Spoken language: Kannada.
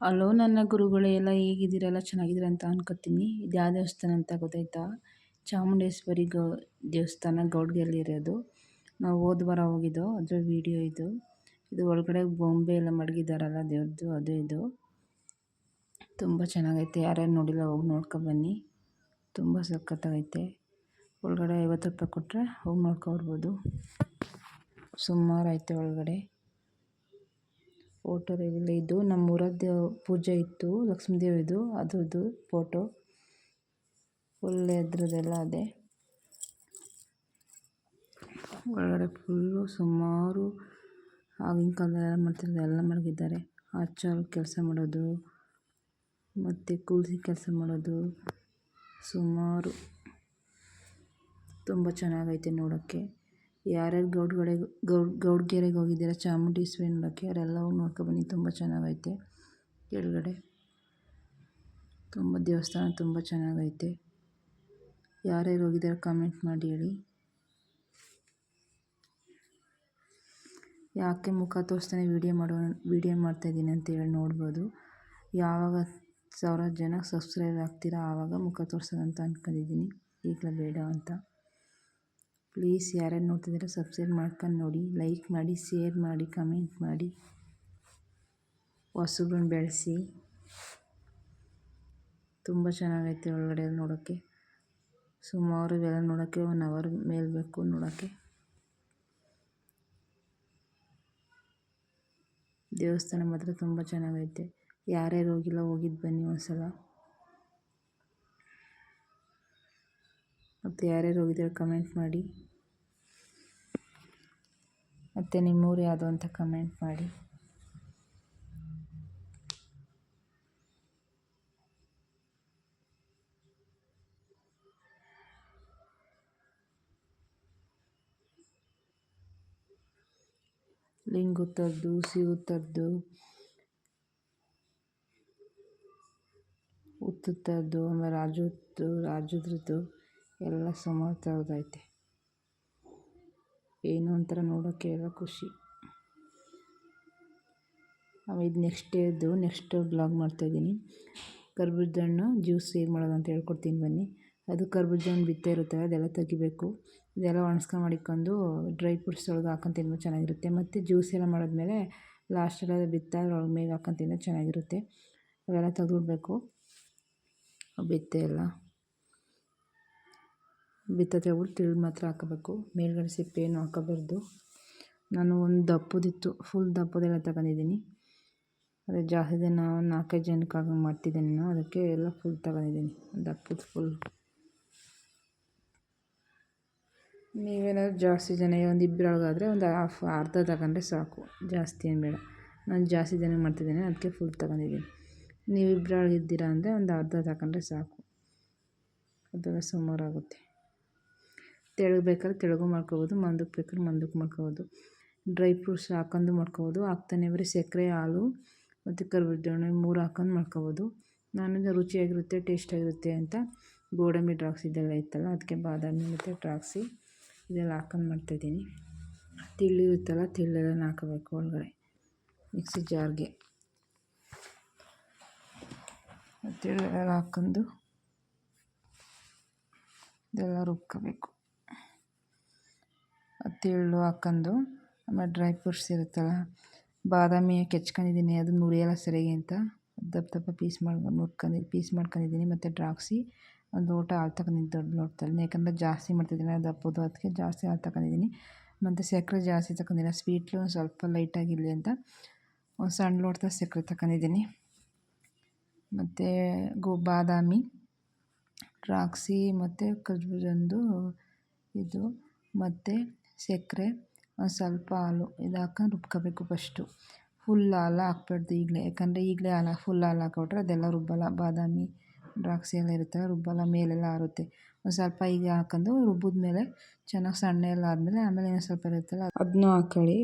ಹಲೋ ನನ್ನ ಗುರುಗಳೇ, ಎಲ್ಲ ಹೇಗಿದ್ದೀರಲ್ಲ ಚೆನ್ನಾಗಿದ್ದೀರ ಅಂತ ಅನ್ಕೋತೀನಿ. ಇದು ಯಾವ ದೇವಸ್ಥಾನ ಅಂತ ಗೊತ್ತಾಯ್ತಾ? ಚಾಮುಂಡೇಶ್ವರಿ ಗೌ, ದೇವಸ್ಥಾನ ಇರೋದು. ನಾವು ಹೋದ ವಾರ ಹೋಗಿದ್ದೋ, ಅದರ ವಿಡಿಯೋ ಇದು. ಇದು ಒಳಗಡೆ ಬೊಂಬೆ ಎಲ್ಲ ಮಡಗಿದ್ದಾರಲ್ಲ ದೇವ್ರದ್ದು ಅದು ಇದು. ತುಂಬ ಚೆನ್ನಾಗೈತೆ. ಯಾರ್ಯಾರು ನೋಡಿಲ್ಲ, ಹೋಗಿ ನೋಡ್ಕೊಬನ್ನಿ ತುಂಬ ಸಖತ್ತಾಗೈತೆ. ಒಳಗಡೆ ಐವತ್ತು ರೂಪಾಯಿ ಕೊಟ್ಟರೆ ಹೋಗಿ ನೋಡ್ಕೊಬರ್ಬೋದು ಸುಮಾರು ಐತೆ ಒಳಗಡೆ. ಫೋಟೋ ಇದು ನಮ್ಮ ಊರದ್ದು ಪೂಜೆ ಇತ್ತು ಲಕ್ಷ್ಮೀ ದೇವಿದು ಅದ್ರದ್ದು ಫೋಟೋ. ಫುಲ್ ಎದ್ರದ್ದೆಲ್ಲ ಅದೇ. ಒಳಗಡೆ ಫುಲ್ಲು ಸುಮಾರು ಆಗಿನ ಕಾಲದಲ್ಲೆಲ್ಲ ಮಾಡ್ತಿರೋದು, ಎಲ್ಲ ಮಡಗಿದ್ದಾರೆ. ಆಚಾರ ಕೆಲಸ ಮಾಡೋದು, ಮತ್ತು ಕೂಲಿಸಿ ಕೆಲಸ ಮಾಡೋದು, ಸುಮಾರು. ತುಂಬ ಚೆನ್ನಾಗೈತೆ ನೋಡೋಕ್ಕೆ. ಯಾರ್ಯಾರು ಗೌಡ್ಗಡೆ ಗೌಡ್, ಗೌಡ್ಗೆರೆಗೆ ಹೋಗಿದ್ದೀರ, ಚಾಮುಂಡೇಶ್ವರಿ ನೋಡೋಕ್ಕೆ ಅವರೆಲ್ಲ ಹೋಗಿ ನೋಡ್ಕೊಬನ್ನಿ ತುಂಬ ಚೆನ್ನಾಗೈತೆ. ಕೆಳಗಡೆ ತುಂಬ ದೇವಸ್ಥಾನ, ತುಂಬ ಚೆನ್ನಾಗೈತೆ. ಯಾರ್ಯಾರು ಹೋಗಿದ್ದಾರೆ ಕಮೆಂಟ್ ಮಾಡಿ ಹೇಳಿ. ಯಾಕೆ ಮುಖ ತೋರಿಸ್ತಾನೆ ವೀಡಿಯೋ ಮಾಡೋ ವೀಡಿಯೋ ಮಾಡ್ತಾಯಿದ್ದೀನಿ ಅಂತೇಳಿ ನೋಡ್ಬೋದು. ಯಾವಾಗ ಸಾವಿರಾರು ಜನ ಸಬ್ಸ್ಕ್ರೈಬ್ ಆಗ್ತೀರಾ, ಆವಾಗ ಮುಖ ತೋರಿಸೋದಂತ ಅಂದ್ಕೊಂಡಿದ್ದೀನಿ ಈಗಲೇ ಬೇಡ ಅಂತ. ಪ್ಲೀಸ್ ಯಾರ್ಯಾರು ನೋಡ್ತಿದ್ದೀರ, ಸಬ್ಸ್ಕ್ರೈಬ್ ಮಾಡ್ಕೊಂಡು ನೋಡಿ, ಲೈಕ್ ಮಾಡಿ, ಶೇರ್ ಮಾಡಿ, ಕಮೆಂಟ್ ಮಾಡಿ. ಹೊಸಗಳನ್ನ ಬೆಳೆಸಿ. ತುಂಬ ಚೆನ್ನಾಗೈತೆ ಒಳಗಡೆ ನೋಡೋಕ್ಕೆ. ಸುಮಾರು ಇವೆಲ್ಲ ನೋಡೋಕ್ಕೆ, ಒನ್ ಅವರ್ ಮೇಲೆ ಬೇಕು ನೋಡೋಕ್ಕೆ. ದೇವಸ್ಥಾನ ಮಾತ್ರ ತುಂಬ ಚೆನ್ನಾಗೈತೆ. ಯಾರ್ಯಾರು ಹೋಗಿಲ್ಲ ಹೋಗಿದ್ದು ಬನ್ನಿ ಒಂದ್ಸಲ. ಮತ್ತು ಯಾರ್ಯಾರು ಹೋಗಿದ್ದಾರೆ, ಕಮೆಂಟ್ ಮಾಡಿ. ಮತ್ತು ನಿಮ್ಮೂರು ಯಾವುದು ಅಂತ ಕಮೆಂಟ್ ಮಾಡಿ. ಲಿಂಗ ಥರದ್ದು ಸಿವು ಥರದ್ದು ಉತ್ತು ಥರದ್ದು ಆಮೇಲೆ ರಾಜುದ್ದು ರಾಜುದ್ರದ್ದು ಎಲ್ಲ ಸುಮಾರು ಥರದ್ದೈತೆ ಏನೋ ಒಂಥರ ನೋಡೋಕ್ಕೆ ಖುಷಿ. ಇದು ನೆಕ್ಸ್ಟ್ ಡೇದು ನೆಕ್ಸ್ಟ್ ಬ್ಲಾಗ್ ಮಾಡ್ತಾಯಿದ್ದೀನಿ ಕರ್ಬೂಜ ಹಣ್ಣು ಜ್ಯೂಸ್ ಹೇಗೆ ಮಾಡೋದು ಅಂತ ಹೇಳ್ಕೊಡ್ತೀನಿ ಬನ್ನಿ. ಅದು ಕರ್ಬೂಜ ಹಣ್ಣು ಬಿತ್ತೇ ಇರುತ್ತೆ ಅದೆಲ್ಲ ತೆಗಿಬೇಕು. ಇದೆಲ್ಲ ಒಣಸ್ಕೊಂಡು ಮಾಡಿಕೊಂಡು ಡ್ರೈ ಫ್ರೂಟ್ಸ್ ಒಳಗೆ ಹಾಕೊಂಡು ತಿನ್ನೋದು ಚೆನ್ನಾಗಿರುತ್ತೆ. ಮತ್ತು ಜ್ಯೂಸ್ ಎಲ್ಲ ಮಾಡಿದ್ಮೇಲೆ ಲಾಸ್ಟಲ್ಲಿ ಬಿತ್ತಾದ್ರೆ ಒಳಗೆ ಮೇಗೆ ಹಾಕೊಂಡು ತಿನ್ನೋದು ಚೆನ್ನಾಗಿರುತ್ತೆ. ಅವೆಲ್ಲ ತೆಗೆದ್ಬಿಡ್ಬೇಕು. ಬಿತ್ತೆ ಎಲ್ಲ ಬಿತ್ತ ಹೂ ತಿಳಿದು ಮಾತ್ರ ಹಾಕಬೇಕು. ಮೇಲ್ಗಡೆ ಸಿಪ್ಪೆ ಏನು ಹಾಕೋಬಾರ್ದು. ನಾನು ಒಂದು ದಪ್ಪದಿತ್ತು. ಫುಲ್ ದಪ್ಪದೆಲ್ಲ ತಗೊಂಡಿದ್ದೀನಿ. ಅದೇ ಜಾಸ್ತಿ ದಿನ ಒಂದು ನಾಲ್ಕೈದು ಜನಕ್ಕಾಗಿ ಮಾಡ್ತಿದ್ದೀನಿ ನಾನು. ಅದಕ್ಕೆ ಎಲ್ಲ ಫುಲ್ ತಗೊಂಡಿದ್ದೀನಿ. ದಪ್ಪದ ಫುಲ್ ನೀವೇನಾದ್ರು ಜಾಸ್ತಿ ಜನ, ಒಂದು ಇಬ್ಬರೊಳಗಾದರೆ ಒಂದು ಹಾಫ್ ಅರ್ಧ ತಗೊಂಡ್ರೆ ಸಾಕು. ಜಾಸ್ತಿ ಏನು ಬೇಡ. ನಾನು ಜಾಸ್ತಿ ಜನ ಮಾಡ್ತಿದ್ದೀನಿ. ಅದಕ್ಕೆ ಫುಲ್ ತಗೊಂಡಿದ್ದೀನಿ. ನೀವು ಅಂದರೆ ಒಂದು ಅರ್ಧ ತಗೊಂಡ್ರೆ ಸಾಕು. ಅದೆಲ್ಲ ಸುಮಾರಾಗುತ್ತೆ. ತೆಳ್ಳಗೆ ಬೇಕಾದ್ರೆ ತೆಳಗು ಮಾಡ್ಕೊಬೋದು ಮಂದಕ್ಕೆ ಬೇಕಾದ್ರೆ ಮಂದಕ್ಕೆ ಮಾಡ್ಕೊಬೋದು. ಡ್ರೈ ಫ್ರೂಟ್ಸ್ ಹಾಕೊಂಡು ಮಾಡ್ಕೊಬೋದು. ಹಾಕ್ತಾನೆ ಬರೀ ಸಕ್ಕರೆ, ಹಾಲು ಮತ್ತು ಕರ್ಬೇವು ಹಣ್ಣು ಮೂರು ಹಾಕೊಂಡು ಮಾಡ್ಕೊಬೋದು. ನಾನು ರುಚಿಯಾಗಿರುತ್ತೆ, ಟೇಸ್ಟಾಗಿರುತ್ತೆ ಅಂತ ಗೋಡಂಬಿ ದ್ರಾಕ್ಷಿ ಇದೆಲ್ಲ ಇತ್ತಲ್ಲ, ಅದಕ್ಕೆ ಬಾದಾಮಿ ಮತ್ತು ದ್ರಾಕ್ಷಿ ಇದೆಲ್ಲ ಹಾಕೊಂಡು ಮಾಡ್ತಾಯಿದ್ದೀನಿ. ತಿಳಿ ಇರುತ್ತಲ್ಲ, ತಿಳ್ಳೆಲ್ಲ ಹಾಕಬೇಕು ಒಳಗಡೆ ಮಿಕ್ಸಿ ಜಾರ್ಗೆ. ತಿಳ್ಳೆಲ್ಲ ಹಾಕೊಂಡು ಇದೆಲ್ಲ ರುಬ್ಕೋಬೇಕು. ತಿಳ್ಳು ಹಾಕ್ಕೊಂಡು ಆಮೇಲೆ ಡ್ರೈ ಫ್ರೂಟ್ಸ್ ಇರುತ್ತಲ್ಲ, ಬಾದಾಮಿ ಕೆಚ್ಕೊಂಡಿದ್ದೀನಿ, ಅದು ನುರಿಯಲ್ಲ ಸರಿಯಾಗಿ ಅಂತ. ದಪ್ಪ ದಪ್ಪ ಪೀಸ್ ಮಾಡ್ಕೊಂಡು ನುರ್ಕೊಂಡು ಪೀಸ್ ಮಾಡ್ಕೊಂಡಿದ್ದೀನಿ, ಮತ್ತು ದ್ರಾಕ್ಷಿ. ಒಂದು ಲೋಟ ಹಾಲು ತಗೊಂಡಿದ್ದು ದೊಡ್ಡ ಲೋಟದಲ್ಲಿ ಯಾಕಂದರೆ ಜಾಸ್ತಿ ಮಾಡ್ತಿದ್ದೀನಿ ದಪ್ಪದು, ಅದಕ್ಕೆ ಜಾಸ್ತಿ ಹಾಲು ತಗೊಂಡಿದ್ದೀನಿ. ಮತ್ತು ಸಕ್ಕರೆ ಜಾಸ್ತಿ ತಗೊಂಡಿಲ್ಲ, ಸ್ವೀಟ್ಲು ಸ್ವಲ್ಪ ಲೈಟಾಗಿರಲಿ ಅಂತ. ಒಂದು ಸಣ್ಣ ಲೋಟದ ಸಕ್ಕರೆ ತಗೊಂಡಿದ್ದೀನಿ. ಮತ್ತು ಗೋ, ಬಾದಾಮಿ, ದ್ರಾಕ್ಷಿ, ಮತ್ತು ಕಜ್ಬುಜಂದು ಇದು, ಮತ್ತು ಸಕ್ಕರೆ, ಒಂದು ಸ್ವಲ್ಪ ಹಾಲು ಇದು ಹಾಕೊಂಡು ರುಬ್ಕೋಬೇಕು ಫಸ್ಟು ಫುಲ್ ಹಾಲು ಹಾಕ್ಬಾರ್ದು ಈಗಲೇ, ಯಾಕಂದರೆ ಈಗಲೇ ಹಾಲು ಫುಲ್ ಹಾಲು ಹಾಕ್ಬಿಟ್ರೆ ಅದೆಲ್ಲ ರುಬ್ಬಲ್ಲ. ಬಾದಾಮಿ, ದ್ರಾಕ್ಷಿ ಎಲ್ಲ ಇರುತ್ತಲ್ಲ, ರುಬ್ಬಲ್ಲ, ಮೇಲೆಲ್ಲ ಆರುತ್ತೆ. ಒಂದು ಸ್ವಲ್ಪ ಈಗ ಹಾಕೊಂಡು ರುಬ್ಬಿದ್ಮೇಲೆ ಚೆನ್ನಾಗಿ ಸಣ್ಣ ಎಲ್ಲ ಆದಮೇಲೆ ಆಮೇಲೆ ಇನ್ನೊಂದು ಸ್ವಲ್ಪ ಇರುತ್ತಲ್ಲ ಅದನ್ನೂ ಹಾಕ್ಕೊಳ್ಳಿ